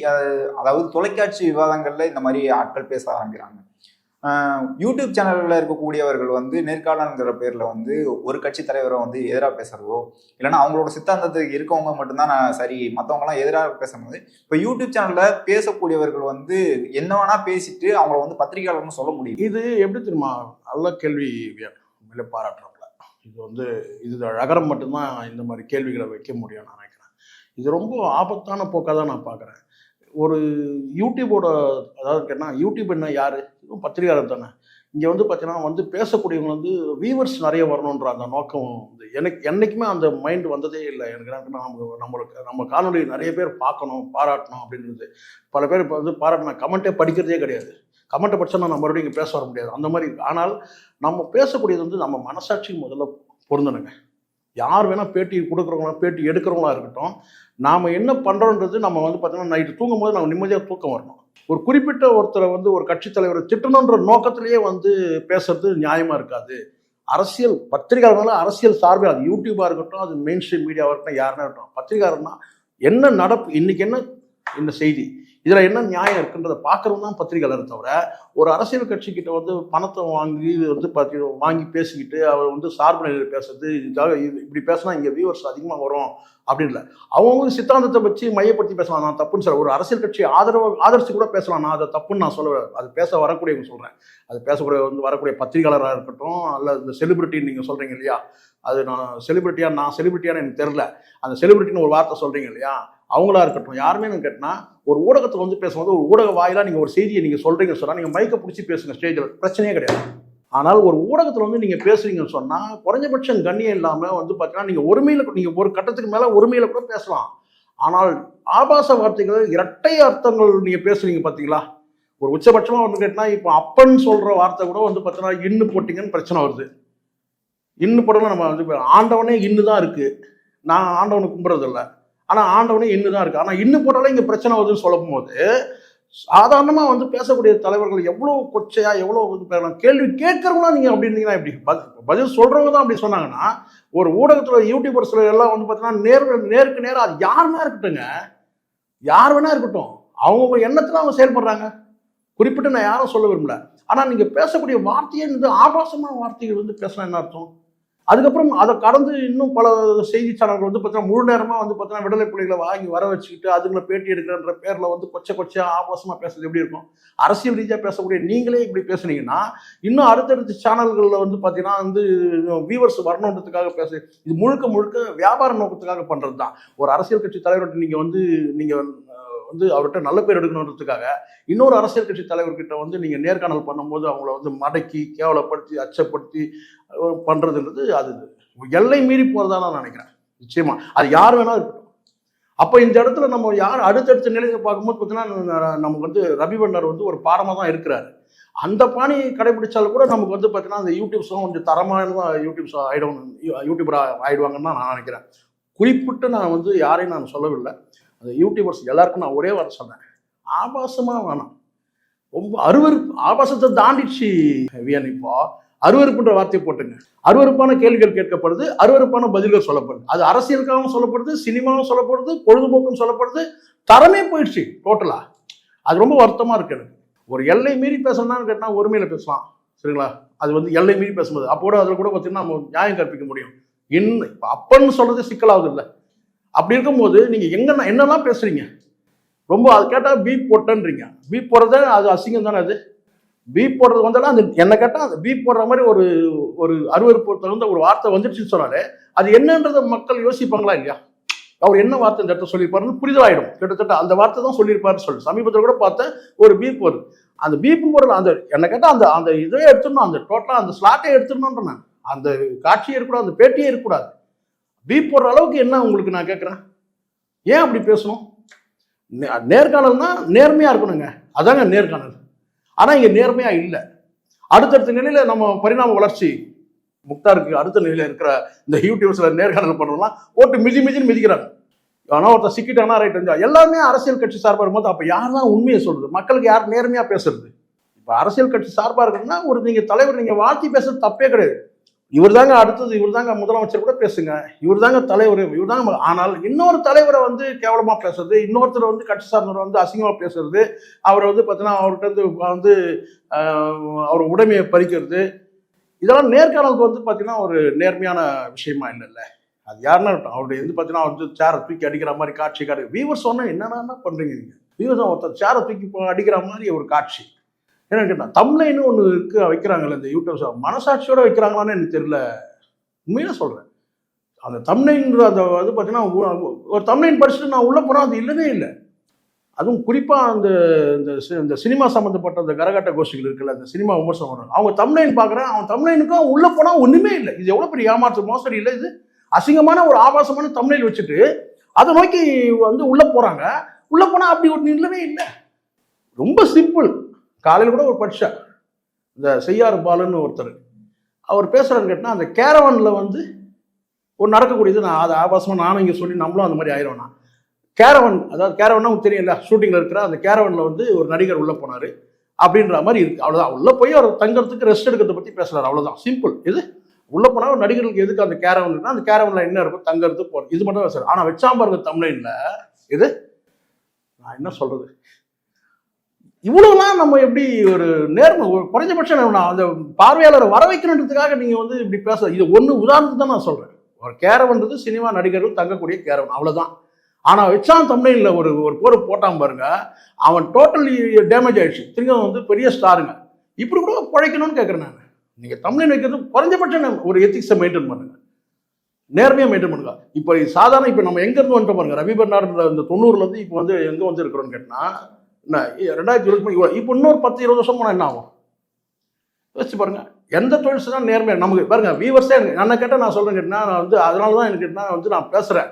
அதாவது தொலைக்காட்சி விவாதங்கள்ல இந்த மாதிரி ஆட்கள் பேச ஆரம்பிக்கிறாங்க. யூடியூப் சேனல்களில் இருக்கக்கூடியவர்கள் வந்து நேர்காணல்ங்கிற பேரில் வந்து ஒரு கட்சி தலைவரை வந்து எதிராக பேசுறதோ இல்லைன்னா அவங்களோட சித்தாந்தத்துக்கு இருக்கவங்க மட்டும்தான் நான் சரி மற்றவங்களாம் எதிராக பேசும்போது இப்போ யூடியூப் சேனலில் பேசக்கூடியவர்கள் வந்து என்ன வேணால் பேசிட்டு அவங்கள வந்து பத்திரிகையாளர்னு சொல்ல முடியும். இது எப்படி தெரியுமா? நல்ல கேள்வி உண்மையிலே பாராட்டுறோம்ல இது வந்து இது அகரம் மட்டும்தான் இந்த மாதிரி கேள்விகளை வைக்க முடியும் நான் நினைக்கிறேன். இது ரொம்ப ஆபத்தான போக்காக தான் நான் பார்க்குறேன். ஒரு யூடியூபோட அதாவது கேட்டால் யூடியூப் என்ன யார்? இதுவும் பத்திரிகையாளர் தானே. இங்கே வந்து பார்த்தீங்கன்னா வந்து பேசக்கூடியவங்க வந்து வியூவர்ஸ் நிறைய வரணுன்ற அந்த நோக்கம் வந்து. எனக்கு என்றைக்குமே அந்த மைண்ட் வந்ததே இல்லை. எனக்கு என்ன நம்ம நம்மளுக்கு நம்ம காணொலி நிறைய பேர் பார்க்கணும் பாராட்டணும் அப்படின்றது பல பேர் இப்போ வந்து பாராட்டின கமெண்ட்டே படிக்கிறதே கிடையாது. கமெண்ட்டை படித்தா நான் மறுபடியும் இங்கே பேச வர முடியாது. அந்த மாதிரி ஆனால் நம்ம பேசக்கூடியது வந்து நம்ம மனசாட்சி முதல்ல பொருந்தணுங்க. யார் வேணால் பேட்டி கொடுக்குறவங்களா பேட்டி எடுக்கிறவங்களா இருக்கட்டும் நாம் என்ன பண்ணுறோன்றது நம்ம வந்து பார்த்தீங்கன்னா நைட்டு தூங்கும் போது நம்ம நிம்மதியாக தூக்கம் வரணும். ஒரு குறிப்பிட்ட ஒருத்தரை வந்து ஒரு கட்சித் தலைவரை திட்டணுன்ற நோக்கத்திலேயே வந்து பேசுறது நியாயமாக இருக்காது. அரசியல் பத்திரிகையாளர்னால அரசியல் சார்பே அது. யூடியூபாக இருக்கட்டும் அது மெயின் ஸ்ட்ரீம் மீடியாவாக இருக்கட்டும் யாருன்னா இருக்கட்டும். பத்திரிகையாளர்னா என்ன நடப்பு இன்னைக்கு என்ன இந்த செய்தி? இதுல என்ன நியாயம் இருக்குன்றதை பார்க்கறது தான் பத்திரிகையாளர் தவிர ஒரு அரசியல் கட்சி கிட்ட வந்து பணத்தை வாங்கி வந்து பார்த்து வாங்கி பேசிக்கிட்டு அவர் வந்து சார்பு நிலையில் பேசுறது இதுக்காக இப்படி பேசினா இங்கே வியூவர்ஸ் அதிகமாக வரும் அப்படின்னு இல்லை. அவங்க சித்தாந்தத்தை வச்சு மையப்படுத்தி பேசலாம். நான் தப்புன்னு சொல்ல ஒரு அரசியல் கட்சி ஆதரவு ஆதரிச்சு கூட பேசலாம். நான் அதை தப்புன்னு நான் சொல்ல அது பேச வரக்கூடியவங்க சொல்கிறேன் அது பேசக்கூடிய வந்து வரக்கூடிய பத்திரிகையாளராக இருக்கட்டும் அல்ல இந்த செலிபிரிட்டின்னு நீங்கள் சொல்கிறீங்க இல்லையா? அது நான் செலிபிரிட்டியா நான் செலிபிரிட்டியான்னு எனக்கு தெரில அந்த செலிபிரிட்டின்னு ஒரு வார்த்தை சொல்கிறீங்க இல்லையா? அவங்களா இருக்கட்டும். யாருமே எனக்கு கேட்டினா ஒரு ஊடகத்தில் வந்து பேசும்போது ஒரு ஊடக வாயிலாக நீங்கள் ஒரு செய்தியை நீங்கள் சொல்கிறீங்கன்னு சொன்னால் நீங்கள் மைக்கை பிடிச்சி பேசுங்க ஸ்டேஜில் பிரச்சனையே கிடையாது. ஆனால் ஒரு ஊடகத்தில் வந்து நீங்கள் பேசுறீங்கன்னு சொன்னால் குறைஞ்சபட்சம் கண்ணியம் இல்லாமல் வந்து பார்த்தீங்கன்னா நீங்கள் ஒருமையில் நீங்கள் ஒரு கட்டத்துக்கு மேலே ஒருமையில் கூட பேசலாம். ஆனால் ஆபாச வார்த்தைகள் இரட்டை அர்த்தங்கள் நீங்கள் பேசுறீங்க பார்த்தீங்களா ஒரு உச்சபட்சமாக ஒன்று கேட்டினா இப்போ அப்பன்னு சொல்கிற வார்த்தை கூட வந்து பார்த்தீங்கன்னா இன்னு போட்டிங்கன்னு பிரச்சனை வருது. இன்னு போடலாம் நம்ம வந்து ஆண்டவனே இன்னு தான் இருக்குது நான் ஆண்டவனை கும்பிட்றதில்ல ஆனால் ஆண்டவனே இன்னு தான் இருக்குது ஆனால் இன்னும் போட்டாலும் இங்கே பிரச்சனை வருதுன்னு சொல்லும் போது சாதாரணமாக வந்து பேசக்கூடிய தலைவர்கள் எவ்வளோ கொச்சையாக எவ்வளோ வந்து பேசலாம் கேள்வி கேட்குறவங்களாம் நீங்கள் அப்படி இருந்தீங்கன்னா எப்படி? பதில் பதில் சொல்கிறவங்க தான் அப்படி சொன்னாங்கன்னா ஒரு ஊடகத்தில் யூடியூபர்ஸில் எல்லாம் வந்து பார்த்தீங்கன்னா நேர் நேருக்கு நேராக அது யாருன்னா இருக்கட்டுங்க யார் வேணா இருக்கட்டும். அவங்க எண்ணத்தில் அவங்க செயல்படுறாங்க. குறிப்பிட்டு நான் யாரும் சொல்ல விரும்பல. ஆனால் நீங்கள் பேசக்கூடிய வார்த்தையே வந்து ஆபாசமான வார்த்தைகள் வந்து பேசினா என்ன அர்த்தம்? அதுக்கப்புறம் அதை கடந்து இன்னும் பல செய்தி சேனல்கள் வந்து பார்த்தீங்கன்னா முழு நேரமாக வந்து பார்த்தீங்கன்னா விடுதலை புலிகளை வாங்கி வர வச்சுக்கிட்டு அதுங்களை பேட்டி எடுக்கிறன்ற பேரில் வந்து கொச்சை கொச்சையாக ஆபாசமாக பேசுறது எப்படி இருக்கும்? அரசியல் ரீதியாக பேசக்கூடிய நீங்களே இப்படி பேசுனீங்கன்னா இன்னும் அடுத்தடுத்த சேனல்களில் வந்து பார்த்தீங்கன்னா வந்து வியூவர்ஸ் வரணுன்றதுக்காக பேச இது முழுக்க முழுக்க வியாபார நோக்கத்துக்காக பண்ணுறது தான் ஒரு அரசியல் கட்சி தலைவர்கிட்ட நீங்கள் வந்து நீங்கள் வந்து அவர்கிட்ட நல்ல பேர் எடுக்கணுன்றதுக்காக இன்னொரு அரசியல் கட்சி தலைவர்கிட்ட வந்து நீங்கள் நேர்காணல் பண்ணும்போது அவங்கள வந்து மடக்கி கேவலப்படுத்தி அச்சப்படுத்தி பண்ணுறதுன்றது அது எல்லை மீறி போகிறதா நான் நினைக்கிறேன். நிச்சயமா. அது யார் வேணால் இருக்கட்டும். அப்போ இந்த இடத்துல நம்ம யார் அடுத்தடுத்த நிலையை பார்க்கும்போது பார்த்தீங்கன்னா நமக்கு வந்து ரவி பண்டார் வந்து ஒரு பாடமாக தான் இருக்கிறாரு. அந்த பாணி கடைபிடிச்சாலும் கூட நமக்கு வந்து பார்த்தீங்கன்னா அந்த யூடியூப்ஸும் கொஞ்சம் தரமான யூடியூப்ஸ் ஆகிடும் யூடியூபராக ஆயிடுவாங்கன்னு தான் நான் நினைக்கிறேன். குறிப்பிட்டு நான் வந்து யாரையும் நான் சொல்லவில்லை. அந்த யூடியூபர்ஸ் எல்லாருக்கும் நான் ஒரே வார்த்தை சொன்னேன் ஆபாசமாக வேணாம். ரொம்ப அருவருப்பு ஆபாசத்தை தாண்டிச்சு வியன் இப்போ. அருவருப்புன்ற வார்த்தையை போட்டுங்க. அருவருப்பான கேள்விகள் கேட்கப்படுது அருவருப்பான பதில்கள் சொல்லப்படுது. அது அரசியலுக்காகவும் சொல்லப்படுது சினிமாவும் சொல்லப்படுது பொழுதுபோக்கும் சொல்லப்படுது தரமே போயிடுச்சு டோட்டலா அது ரொம்ப வருத்தமாக இருக்கு எனக்கு. ஒரு எல்லை மீறி பேசணும்னு கேட்டால் ஒருமையில் பேசலாம் சரிங்களா? அது வந்து எல்லை மீறி பேசும்போது. அப்போ கூட அதில் கூட பார்த்தீங்கன்னா நம்ம நியாயம் கற்பிக்க முடியும். இன் இப்போ அப்பன்னு சொல்றது சிக்கலாகுது இல்லை அப்படி இருக்கும்போது நீங்கள் எங்க என்னெல்லாம் பேசுறீங்க? ரொம்ப அது கேட்டால் பீப் போட்டேன்றீங்க. பீப் போடுறத அது அசிங்கம் தானே அது? பீப் போடுறது வந்தாலும் அந்த என்ன கேட்டால் அந்த பீப் போடுற மாதிரி ஒரு ஒரு அருவருப்பு தகுந்த ஒரு வார்த்தை வந்துடுச்சுன்னு சொன்னாலே அது என்னன்றதை மக்கள் யோசிப்பாங்களா இல்லையா? அவர் என்ன வார்த்தை இந்த இடத்துல சொல்லியிருப்பாருன்னு புரிதலாயிடும். கிட்டத்தட்ட அந்த வார்த்தை தான் சொல்லியிருப்பாருன்னு சொல்லி. சமீபத்தில் கூட பார்த்தேன் ஒரு பீப் வருது. அந்த பீப்பு பொருள் அந்த என்ன கேட்டால் அந்த அந்த இதை எடுத்துடணும். அந்த டோட்டலாக அந்த ஸ்லாட்டை எடுத்துடணுன்ற நான். அந்த காட்சியே இருக்கக்கூடாது அந்த பேட்டியே இருக்கக்கூடாது. பீப் போடுற அளவுக்கு என்ன உங்களுக்கு நான் கேட்குறேன் ஏன் அப்படி பேசணும்? நே- நேர்காணல்னா நேர்மையாக இருக்கணுங்க. அதாங்க நேர்காணல். ஆனால் இங்கே நேர்மையாக இல்லை. அடுத்தடுத்த நிலையில் நம்ம பரிணாம வளர்ச்சி முக்தாருக்கு அடுத்த நிலையில் இருக்கிற இந்த யூடியூப்ஸில் நேர்காணல் பண்ணுறோம்லாம் ஓட்டு மிதி மிதின்னு மிதிக்கிறாங்க. ஆனால் ஒருத்தர் சிக்கிட்டானா ரைட் வந்து எல்லாமே அரசியல் கட்சி சார்பாக இருக்கும்போது அப்போ யார் தான் உண்மையை சொல்கிறது மக்களுக்கு யார் நேர்மையாக பேசுறது? இப்போ அரசியல் கட்சி சார்பாக இருக்குன்னா ஒரு நீங்கள் தலைவர் நீங்கள் வாழ்த்தி பேசுறது தப்பே கிடையாது. இவர் தாங்க அடுத்தது இவர் தாங்க முதலமைச்சர் கூட பேசுங்க. இவர் தாங்க தலைவர் இவர் தாங்க ஆனால் இன்னொரு தலைவரை வந்து கேவலமாக பேசுறது இன்னொருத்தர் வந்து கட்சி சார்ந்தவர் வந்து அசிங்கமாக பேசுறது அவரை வந்து பார்த்தீங்கன்னா அவர்கிட்ட இருந்து வந்து அவர் உடைமையை பறிக்கிறது. இதெல்லாம் நேர்காணலுக்கு வந்து பார்த்தீங்கன்னா ஒரு நேர்மையான விஷயமா இல்லைல்ல அது யாருன்னா அவருடைய வந்து பார்த்தீங்கன்னா வந்து சேரை தூக்கி அடிக்கிற மாதிரி காட்சி காட்டு வீவர் சொன்னால் என்னென்ன பண்ணுறீங்க நீங்கள் வீவர் ஒருத்தர் சேரை தூக்கி அடிக்கிற மாதிரி ஒரு காட்சி. ஏன்னா கேட்டால் தமிழ்னு ஒன்று இருக்கு வைக்கிறாங்கல்ல இந்த யூடியூப் மனசாட்சியோட வைக்கிறாங்களான்னு எனக்கு தெரியல. உண்மையில சொல்கிறேன் அந்த தம்ளைன்ற அந்த இது பார்த்தீங்கன்னா ஒரு தம்ளைன் படிச்சுட்டு நான் உள்ளே போனால் அது இல்லவே இல்லை. அதுவும் குறிப்பாக அந்த இந்த சி- இந்த சினிமா சம்மந்தப்பட்ட அந்த கரகாட்ட கோஷ்டிகள் இருக்குல்ல அந்த சினிமா விமர்சனம் பண்ணுறாங்க அவங்க தம்ளைன் பார்க்குறேன் அவன் தமிழ்லைனுக்கும் உள்ளே போனால் ஒன்றுமே இல்லை. இது எவ்வளோ பெரிய ஏமாற்று மோசடி இல்லை இது. அசிங்கமான ஒரு ஆபாசமான தம்ளைன் வச்சுட்டு அதை நோக்கி வந்து உள்ளே போகிறாங்க உள்ளே போனால் அப்படி ஒரு நிலவே இல்லை. ரொம்ப சிம்பிள் காலையில் கூட ஒரு படித்தேன் இந்த செய்யாறு பாலுன்னு ஒருத்தர். அவர் பேசுகிறான்னு கேட்டால் அந்த கேரவனில் வந்து ஒரு நடக்கக்கூடியது நான் அதை ஆபாசமாக நானும் இங்கே சொல்லி நம்மளும் அந்த மாதிரி ஆயிடுவேன் நான். கேரவன் அதாவது கேரவன்னா உங்களுக்கு தெரியல ஷூட்டிங்கில் இருக்கிற அந்த கேரவனில் வந்து ஒரு நடிகர் உள்ளே போனார். அப்படின்ற மாதிரி இருக்குது அவ்வளோதான் உள்ளே போய் அவர் தங்கிறதுக்கு ரெஸ்ட் எடுக்கிறத பற்றி பேசுகிறார் அவ்வளோதான் சிம்பிள் இது உள்ளே போனால் ஒரு நடிகர்களுக்கு எதுக்கு அந்த கேரவன் இருக்குன்னா அந்த கேரவனில் என்ன இருக்கும் தங்கறது போகிறது இது மட்டும் தான் பேசுகிறார் ஆனால் வச்சாம்பா தமிழ்ல இது நான் என்ன சொல்கிறது இவ்வளவுலாம் நம்ம எப்படி ஒரு நேர்மை குறைஞ்சபட்சம் நான் அந்த பார்வையாளரை வர வைக்கணுன்றதுக்காக நீங்கள் வந்து இப்படி பேச இது ஒன்று உதாரணத்துக்கு தான் நான் சொல்கிறேன் ஒரு கேரவன்றது சினிமா நடிகர்கள் தங்கக்கூடிய கேரவன் அவ்வளோதான் ஆனால் வச்சான் தமிழில் ஒரு ஒரு போர் போட்டான் பாருங்க அவன் டோட்டலி டேமேஜ் ஆயிடுச்சு. திரும்ப வந்து பெரிய ஸ்டாருங்க இப்படி கூட பிழைக்கணும்னு கேட்குறேன் நான். நீங்கள் தமிழ் வைக்கிறது குறைஞ்சபட்சம் ஒரு எத்திக்ஸை மெயின்டைன் பண்ணுங்க. நேர்மையாக மெயின்டைன் பண்ணுங்க. இப்போ சாதாரண இப்போ நம்ம எங்கேருந்து வந்துட்டோம் பாருங்க ரவி பெர்னார்ன்ற இந்த தொண்ணூறுலேருந்து இப்போ வந்து எங்கே வந்து இருக்கிறோன்னு கேட்டால் என்ன ரெண்டாயிரத்தி இருபத்தி மூணு இப்போ இன்னொரு பத்து இருபது வருஷம் போனால் என்ன ஆகும்? யோசிச்சு பாருங்க. எந்த தொழில் நேர்மையாக நமக்கு பாருங்க எனக்கு என்ன கேட்டால் நான் சொல்கிறேன் கேட்டால் நான் வந்து அதனால தான் எனக்கு நான் வந்து நான் பேசுகிறேன்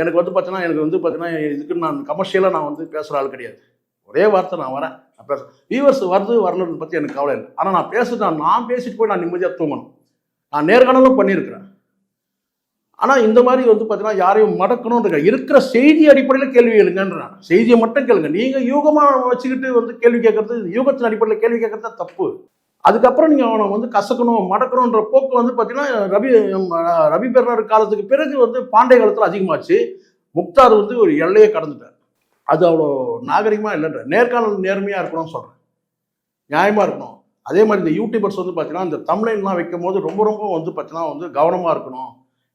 எனக்கு வந்து பார்த்தீங்கன்னா எனக்கு வந்து பார்த்தீங்கன்னா இதுக்கு நான் கமர்ஷியலாக நான் வந்து பேசுகிற ஆள் கிடையாது. ஒரே வார்த்தை நான் வரேன். நான் பேசுகிறேன் வீவர்ஸ் வருது வரலன்னு பற்றி எனக்கு கவலை இல்லை. ஆனால் நான் பேசுகிறேன் நான் நான் பேசிட்டு போய் நான் நிம்மதியாக தூங்கணும். நான் நேர்காணலும் பண்ணியிருக்கிறேன். ஆனால் இந்த மாதிரி வந்து பார்த்தீங்கன்னா யாரையும் மடக்கணுன்ற இருக்கிற செய்தி அடிப்படையில் கேள்வி கேளுங்கன்றான் செய்தியை மட்டும் கேளுங்க. நீங்கள் யூகமாக வச்சுக்கிட்டு வந்து கேள்வி கேட்கறது யூகத்தின் அடிப்படையில் கேள்வி கேட்கறது தப்பு. அதுக்கப்புறம் நீங்கள் அவனை வந்து கசக்கணும் மடக்கணுன்ற போக்கு வந்து பார்த்தீங்கன்னா ரவி ரவி பெர்னார் காலத்துக்கு பிறகு வந்து பாண்டிய காலத்தில் அதிகமாச்சு. முக்தார் வந்து ஒரு எல்லையை கடந்துட்டார். அது அவ்வளோ நாகரிகமாக இல்லைன்ற நேர்காணல் நேர்மையாக இருக்கணும்னு சொல்கிறேன் நியாயமாக இருக்கணும். அதே மாதிரி இந்த யூடியூபர்ஸ் வந்து பார்த்தீங்கன்னா இந்த தமிழ்லாம் வைக்கும் போது ரொம்ப ரொம்ப வந்து பார்த்தீங்கன்னா வந்து கவனமாக இருக்கணும்.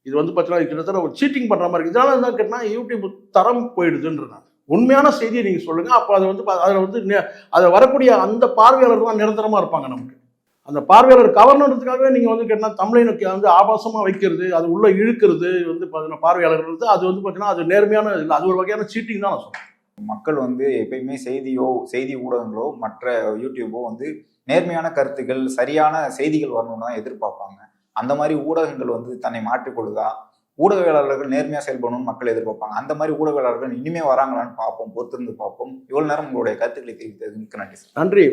இது வந்து பார்த்தீங்கன்னா கிட்டத்தட்ட ஒரு சீட்டிங் பண்ணுற மாதிரி இருக்குது இதனால என்ன கேட்டால் யூடியூப் தரம் போயிடுதுன்றான் உண்மையான செய்தியை நீங்கள் சொல்லுங்கள் அப்போ அதை வந்து அதில் வந்து நே- வரக்கூடிய அந்த பார்வையாளர் தான் நிரந்தரமாக இருப்பாங்க நமக்கு. அந்த பார்வையாளர் கவர்னதுக்காகவே நீங்கள் வந்து கேட்டால் தமிழினுக்கு வந்து ஆபாசமாக வைக்கிறது அது உள்ள இழுக்கிறது வந்து பார்த்தீங்கன்னா பார்வையாளர்கள் வந்து அது வந்து பார்த்தீங்கன்னா அது நேர்மையான இல்லை அது ஒரு வகையான சீட்டிங் தான் நான் சொல்றேன். மக்கள் வந்து எப்பயுமே செய்தியோ செய்தி ஊடகங்களோ மற்ற யூடியூபோ வந்து நேர்மையான கருத்துக்கள் சரியான செய்திகள் வரணும்னு தான் எதிர்பார்ப்பாங்க. அந்த மாதிரி ஊடகங்கள் வந்து தன்னை மாற்றிக்கொள்ளுதா ஊடகவியலாளர்கள் நேர்மையாக செயல்படணும்னு மக்கள் எதிர்பார்ப்பாங்க. அந்த மாதிரி ஊடகவியலாளர்கள் இனிமே வராங்களான்னு பார்ப்போம் பொறுத்திருந்து பார்ப்போம். இவ்வளோ நேரம் உங்களுடைய கருத்துக்களை தெரிவித்தது மிக்க நன்றி சார். நன்றி